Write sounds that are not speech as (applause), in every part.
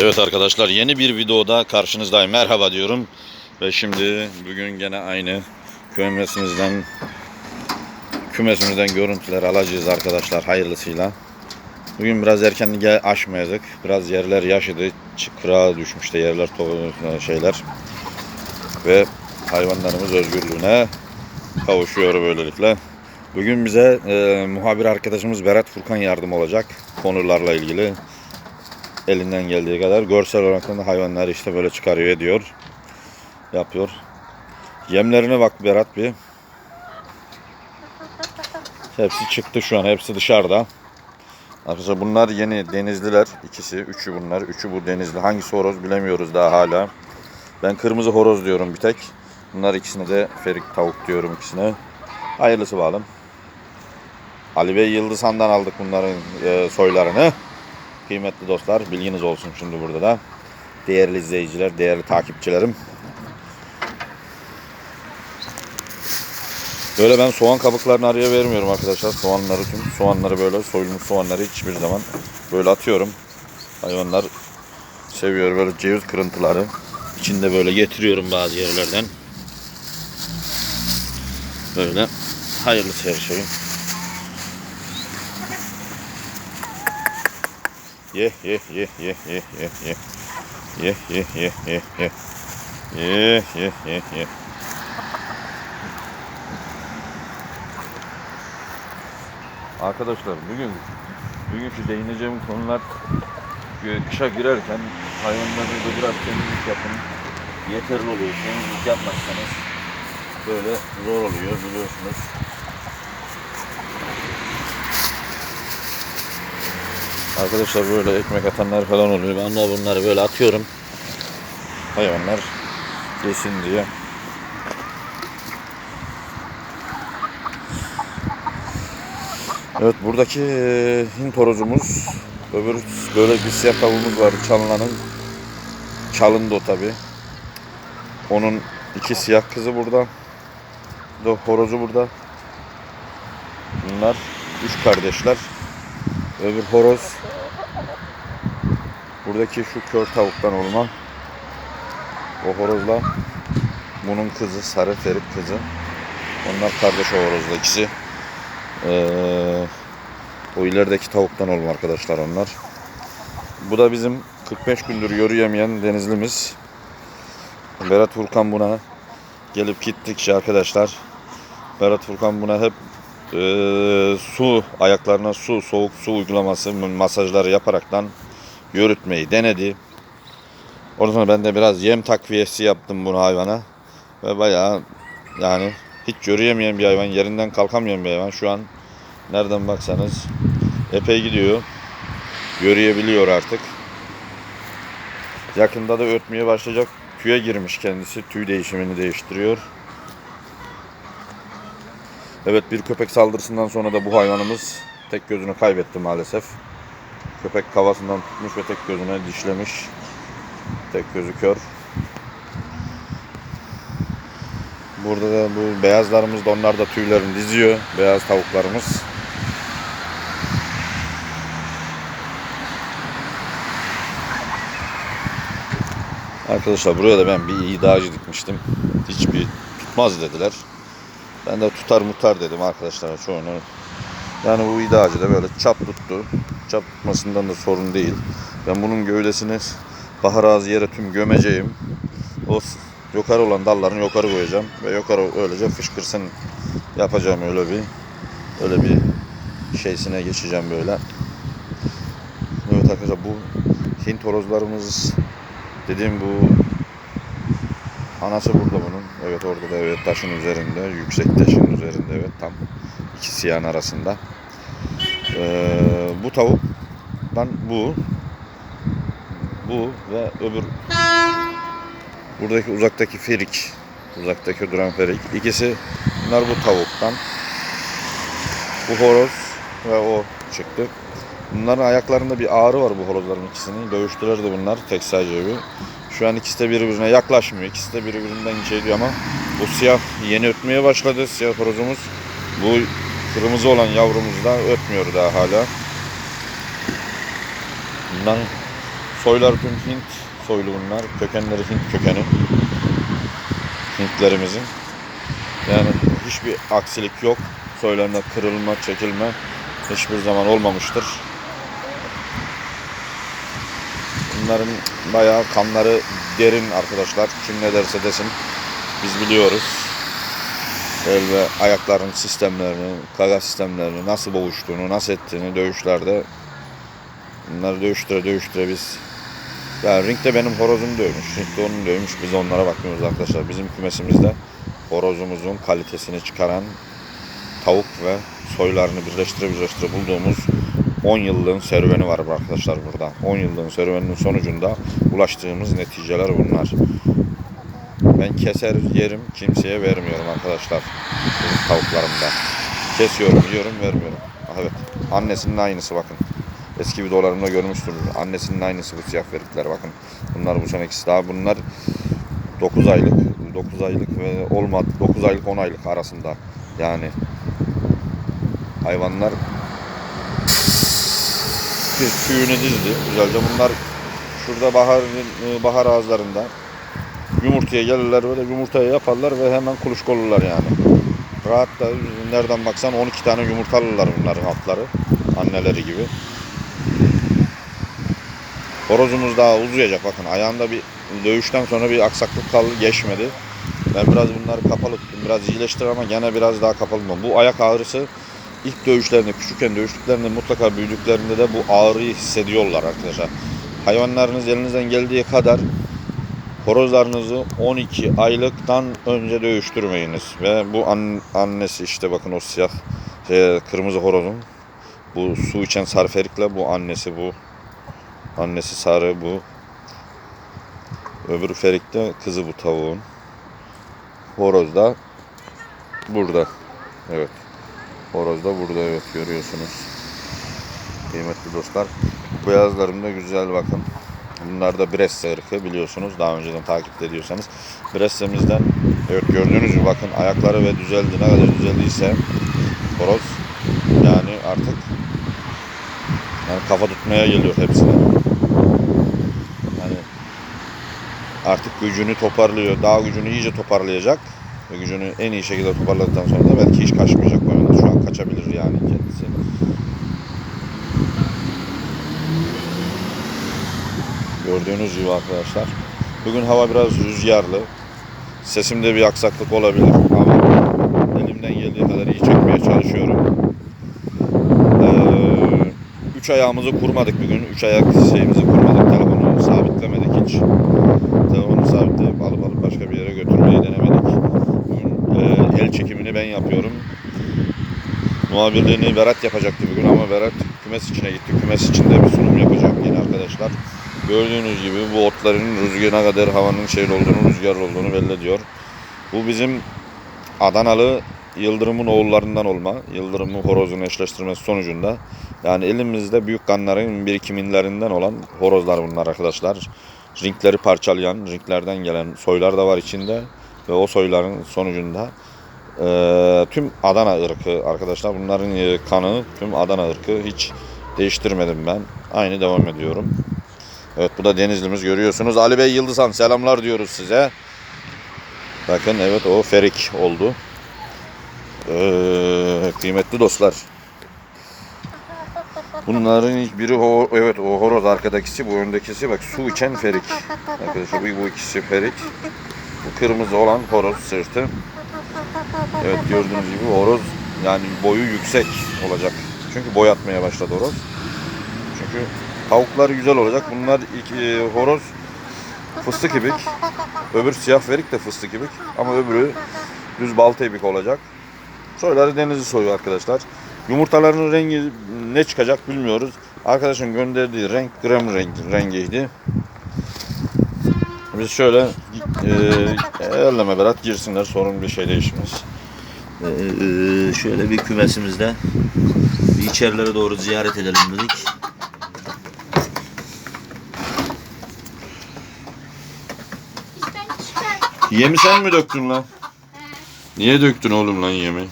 Evet arkadaşlar yeni bir videoda karşınızdayım. Merhaba diyorum. Ve şimdi bugün gene aynı kümesimizden kümesimizden görüntüler alacağız arkadaşlar hayırlısıyla. Bugün biraz erken açmayadık. Biraz yerler yaşadı. Çıkırağa düşmüştü yerler şeyler. Ve hayvanlarımız özgürlüğüne kavuşuyor böylelikle. Bugün bize e, muhabir arkadaşımız Berat Furkan yardım olacak konularla ilgili elinden geldiği kadar görsel olarak da hayvanları işte böyle çıkarıyor ediyor. Yapıyor. Yemlerine bak Berat bir. Hepsi çıktı şu an. Hepsi dışarıda. Arkadaşlar bunlar yeni denizliler. ikisi, üçü bunlar. Üçü bu denizli. Hangisi horoz bilemiyoruz daha hala. Ben kırmızı horoz diyorum bir tek. Bunlar ikisine de ferik tavuk diyorum ikisine. Hayırlısı bakalım. Ali Bey Yıldızhan'dan aldık bunların e, soylarını. Kıymetli dostlar bilginiz olsun şimdi burada da. Değerli izleyiciler, değerli takipçilerim. Böyle ben soğan kabuklarını araya vermiyorum arkadaşlar. Soğanları tüm soğanları böyle soyulmuş soğanları hiçbir zaman böyle atıyorum. Hayvanlar seviyor böyle ceviz kırıntıları. İçinde böyle getiriyorum bazı yerlerden. Böyle hayırlısı her şeyin. Ye ye ye ye ye ye ye. Ye ye ye ye ye. Ye ye. Arkadaşlar bugün bugünkü değineceğim konular e, kışa girerken hayvanlarınızda biraz temizlik yapın. Yeterli oluyor. Temizlik yapmazsanız böyle zor oluyor biliyorsunuz. Arkadaşlar böyle ekmek atanlar falan oluyor. Ben de bunları böyle atıyorum. Hayvanlar yesin diye. Evet buradaki Hint horozumuz öbür böyle bir siyah tavuğumuz var çalınanın çalındı o tabi. Onun iki siyah kızı burada. Bir horozu burada. Bunlar üç kardeşler. Öbür horoz buradaki şu kör tavuktan olma. O horozla bunun kızı sarı ferit kızı. Onlar kardeş o horozla ikisi. Ee, o ilerideki tavuktan olma arkadaşlar onlar. Bu da bizim 45 gündür yürüyemeyen denizlimiz. Berat Furkan buna gelip gittikçe arkadaşlar Berat Furkan buna hep e, su ayaklarına su soğuk su uygulaması masajları yaparaktan yürütmeyi denedi. Ondan sonra ben de biraz yem takviyesi yaptım bunu hayvana. Ve bayağı yani hiç yürüyemeyen bir hayvan yerinden kalkamayan bir hayvan. Şu an nereden baksanız epey gidiyor. Yürüyebiliyor artık. Yakında da ötmeye başlayacak. Tüye girmiş kendisi. Tüy değişimini değiştiriyor. Evet bir köpek saldırısından sonra da bu hayvanımız tek gözünü kaybetti maalesef. Köpek kafasından tutmuş ve tek gözüne dişlemiş. Tek gözü kör. Burada da bu beyazlarımız da onlar da tüylerini diziyor. Beyaz tavuklarımız. Arkadaşlar buraya da ben bir idacı dikmiştim. Hiçbir tutmaz dediler. Ben de tutar mutar dedim arkadaşlar çoğunu. Yani bu idacı da böyle çap tuttu. Çap tutmasından da sorun değil. Ben bunun gövdesini bahar ağzı yere tüm gömeceğim. O yukarı olan dallarını yukarı koyacağım. Ve yukarı öylece fışkırsın yapacağım öyle bir öyle bir şeysine geçeceğim böyle. Evet arkadaşlar bu Hint horozlarımız dediğim bu Anası burada bunun. Evet orada da evet taşın üzerinde. Yüksek taşın üzerinde evet tam iki siyahın arasında. Ee, bu tavuktan bu bu ve öbür buradaki uzaktaki ferik uzaktaki duran ferik ikisi bunlar bu tavuktan bu horoz ve o çıktı. Bunların ayaklarında bir ağrı var bu horozların ikisinin. Dövüştüler de bunlar tek sadece. Şu an ikisi de birbirine yaklaşmıyor. İkisi de birbirinden şey diyor ama bu siyah yeni ötmeye başladı. Siyah horozumuz. Bu kırmızı olan yavrumuz da ötmüyor daha hala. Bundan Soylar tüm Hint soylu bunlar. Kökenleri Hint kökeni. Hintlerimizin. Yani hiçbir aksilik yok. Soylarında kırılma, çekilme hiçbir zaman olmamıştır. Bunların bayağı kanları derin arkadaşlar. Kim ne derse desin biz biliyoruz. El ve ayakların sistemlerini, kaga sistemlerini nasıl boğuştuğunu, nasıl ettiğini dövüşlerde bunları dövüştüre dövüştüre biz yani ringde benim horozum dövmüş, ringde onun dövmüş. Biz onlara bakmıyoruz arkadaşlar. Bizim kümesimizde horozumuzun kalitesini çıkaran tavuk ve soylarını birleştire birleştire bulduğumuz 10 yıllığın serüveni var arkadaşlar burada. 10 yıllığın serüveninin sonucunda ulaştığımız neticeler bunlar. Ben keser yerim, kimseye vermiyorum arkadaşlar. Benim tavuklarımda. Kesiyorum, yiyorum, vermiyorum. Ah, Evet. Annesinin aynısı bakın. Eski videolarımda görmüşsünüz. Annesinin aynısı bu siyah verikler bakın. Bunlar bu senekisi daha. Bunlar 9 aylık, 9 aylık ve olmadı 9 aylık 10 aylık arasında. Yani hayvanlar tüyünü dizdi güzelce. Bunlar şurada bahar bahar ağızlarında yumurtaya gelirler böyle yumurtayı yaparlar ve hemen kuluçka olurlar yani. Rahat da nereden baksan 12 tane yumurtalılar bunların altları. Anneleri gibi. Horozumuz daha uzayacak bakın ayağında bir dövüşten sonra bir aksaklık kaldı geçmedi. Ben biraz bunları kapalı tuttum. Biraz iyileştir ama gene biraz daha kapalı tuttum. Bu ayak ağrısı ilk dövüşlerinde, küçükken dövüştüklerinde mutlaka büyüdüklerinde de bu ağrıyı hissediyorlar arkadaşlar. Hayvanlarınız elinizden geldiği kadar horozlarınızı 12 aylıktan önce dövüştürmeyiniz. Ve bu an- annesi işte bakın o siyah şey, kırmızı horozun. Bu su içen sarferikle bu annesi bu. Annesi sarı bu. Öbürü ferik de kızı bu tavuğun. Horoz da burada. Evet. Horoz da burada evet görüyorsunuz. Kıymetli dostlar. Beyazlarım da güzel bakın. Bunlar da Bresse ırkı biliyorsunuz. Daha önceden takip ediyorsanız. Bresse'mizden evet gördüğünüz gibi bakın ayakları ve düzeldi. Ne kadar düzeldiyse horoz yani artık yani kafa tutmaya geliyor hepsine. Yani artık gücünü toparlıyor. Daha gücünü iyice toparlayacak. Ve gücünü en iyi şekilde toparladıktan sonra da belki hiç kaçmayacak bu hayvan. Şu an kaçabilir yani kendisi. Gördüğünüz gibi arkadaşlar. Bugün hava biraz rüzgarlı. Sesimde bir aksaklık olabilir ama elimden geldiği kadar iyi çekmeye çalışıyorum. Ee, üç ayağımızı kurmadık bugün. Üç ayak şeyimizi kurmadık. Telefonu sabitlemedik hiç. Telefonu sabitleyip alıp alıp başka bir yere götürmeyi denemedik. Bugün e, el çekimini ben yapıyorum. Muhabirliğini Berat yapacaktı bugün ama Berat kümes içine gitti. Kümes içinde bir sunum yapacak yine arkadaşlar. Gördüğünüz gibi bu otların rüzgarına kadar havanın şey olduğunu, rüzgar olduğunu belli ediyor. Bu bizim Adanalı Yıldırım'ın oğullarından olma. Yıldırım'ı horozun eşleştirmesi sonucunda. Yani elimizde büyük kanların birikiminlerinden olan horozlar bunlar arkadaşlar. Ringleri parçalayan, ringlerden gelen soylar da var içinde. Ve o soyların sonucunda e, tüm Adana ırkı arkadaşlar. Bunların e, kanı tüm Adana ırkı. Hiç değiştirmedim ben. Aynı devam ediyorum. Evet bu da Denizlimiz görüyorsunuz. Ali Bey Yıldızhan selamlar diyoruz size. Bakın evet o Ferik oldu. Ee, kıymetli dostlar. Bunların ilk biri o evet o horoz arkadakisi bu öndekisi bak su içen Ferik. Arkadaşlar bu, bu ikisi Ferik. Bu kırmızı olan horoz sırtı. Evet gördüğünüz gibi horoz yani boyu yüksek olacak. Çünkü boy atmaya başladı horoz. Çünkü tavuklar güzel olacak. Bunlar ilk e, horoz fıstık ibik. Öbür siyah verik de fıstık ibik. Ama öbürü düz balta ibik olacak. Soyları denizi soyu arkadaşlar. Yumurtalarının rengi ne çıkacak bilmiyoruz. Arkadaşın gönderdiği renk krem renk, rengiydi. Biz şöyle e, elleme berat girsinler sorun bir şey değişmez. Ee, şöyle bir kümesimizde bir içerilere doğru ziyaret edelim dedik. Yemi sen mi döktün lan? Niye döktün oğlum lan yemi?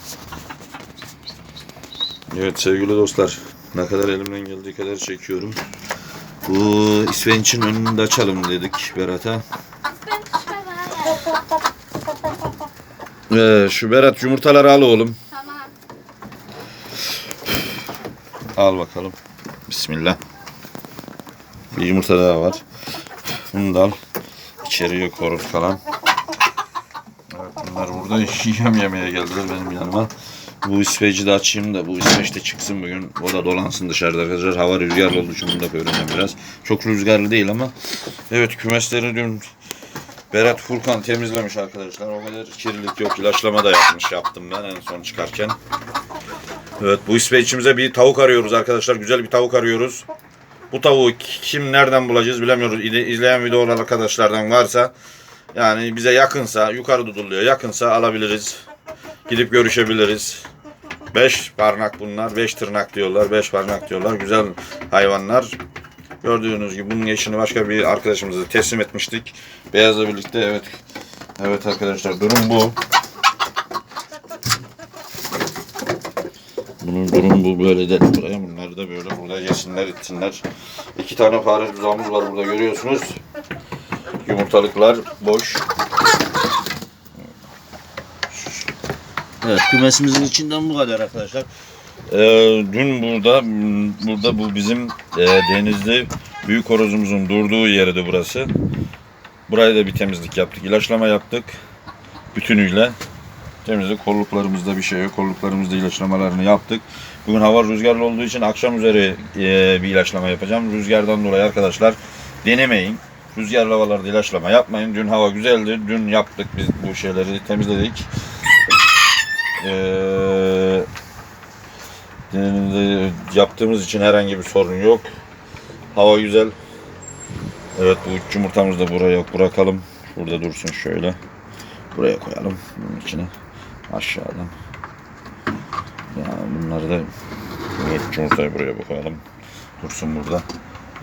Evet sevgili dostlar. Ne kadar elimden geldiği kadar çekiyorum. Bu İsveç'in önünü de açalım dedik Berat'a. Ee, şu Berat yumurtaları al oğlum. Tamam. Al bakalım. Bismillah. Bir yumurta daha var. Bunu da al. İçeriye korur falan. Bunlar burada (laughs) yem yemeye geldiler benim yanıma. Bu İsveç'i de açayım da bu İsveç'te çıksın bugün. O da dolansın dışarıda arkadaşlar. Hava rüzgarlı olduğu için bunu da öğreneceğim biraz. Çok rüzgarlı değil ama. Evet kümesleri dün Berat Furkan temizlemiş arkadaşlar. O kadar kirlilik yok. İlaçlama da yapmış yaptım ben en son çıkarken. Evet bu İsveç'imize bir tavuk arıyoruz arkadaşlar. Güzel bir tavuk arıyoruz. Bu tavuğu kim nereden bulacağız bilemiyoruz. İzleyen videolar arkadaşlardan varsa yani bize yakınsa yukarı tutuluyor. Yakınsa alabiliriz. Gidip görüşebiliriz. Beş parmak bunlar. Beş tırnak diyorlar. Beş parmak diyorlar. Güzel hayvanlar. Gördüğünüz gibi bunun eşini başka bir arkadaşımıza teslim etmiştik. Beyaz'la birlikte evet. Evet arkadaşlar durum bu. Bunun durum bu böyle de buraya bunları da böyle burada yesinler itsinler. İki tane fare tuzağımız var burada görüyorsunuz. Yumurtalıklar boş. Evet kümesimizin içinden bu kadar arkadaşlar. Ee, dün burada burada bu bizim e, denizli büyük horozumuzun durduğu yeri burası. Buraya da bir temizlik yaptık. ilaçlama yaptık. Bütünüyle. Temizlik kolluklarımızda bir şey yok. Kolluklarımızda ilaçlamalarını yaptık. Bugün hava rüzgarlı olduğu için akşam üzeri e, bir ilaçlama yapacağım. Rüzgardan dolayı arkadaşlar denemeyin. Rüzgarlı havalarda ilaçlama yapmayın. Dün hava güzeldi. Dün yaptık biz bu şeyleri temizledik. Denizde yaptığımız için herhangi bir sorun yok. Hava güzel. Evet bu üç yumurtamızı da buraya bırakalım. Burada dursun şöyle. Buraya koyalım bunun içine. Aşağıdan. Yani bunları da üç yumurtayı buraya koyalım. Dursun burada.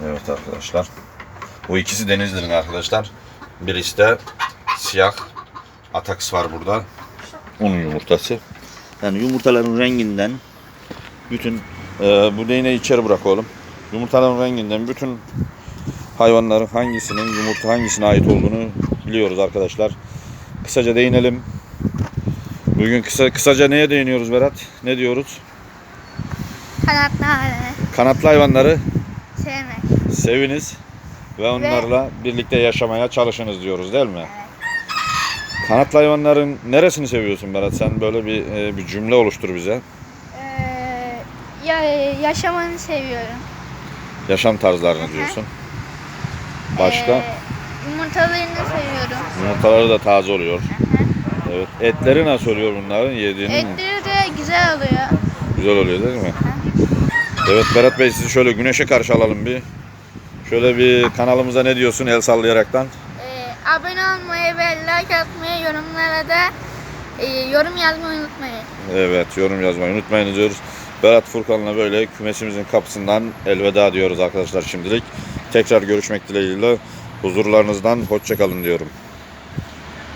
Evet arkadaşlar. Bu ikisi denizlerin arkadaşlar. Birisi de siyah ataks var burada. Onun yumurtası. Yani yumurtaların renginden Bütün e, bu değneği içeri bırak oğlum. Yumurtaların renginden bütün hayvanların hangisinin yumurta hangisine ait olduğunu biliyoruz arkadaşlar. Kısaca değinelim. Bugün kısa kısaca neye değiniyoruz Berat? Ne diyoruz? Kanatları Kanatlı hayvanları sevmek. seviniz ve onlarla birlikte yaşamaya çalışınız diyoruz değil mi? Kanatlı hayvanların neresini seviyorsun Berat? Sen böyle bir e, bir cümle oluştur bize. Ee, ya, yaşamanı seviyorum. Yaşam tarzlarını diyorsun. Başka? Ee, yumurtalarını seviyorum. Yumurtaları da taze oluyor. Evet. Etleri nasıl oluyor bunların yediğinin? Etleri de güzel oluyor. Güzel oluyor değil mi? Evet Berat Bey sizi şöyle güneşe karşı alalım bir. Şöyle bir kanalımıza ne diyorsun el sallayaraktan? Ee, abone olmayı ve like atmayı, yorumlara da e, yorum yazmayı unutmayın. Evet yorum yazmayı unutmayın diyoruz. Berat Furkan'la böyle kümesimizin kapısından elveda diyoruz arkadaşlar şimdilik. Tekrar görüşmek dileğiyle huzurlarınızdan hoşçakalın diyorum.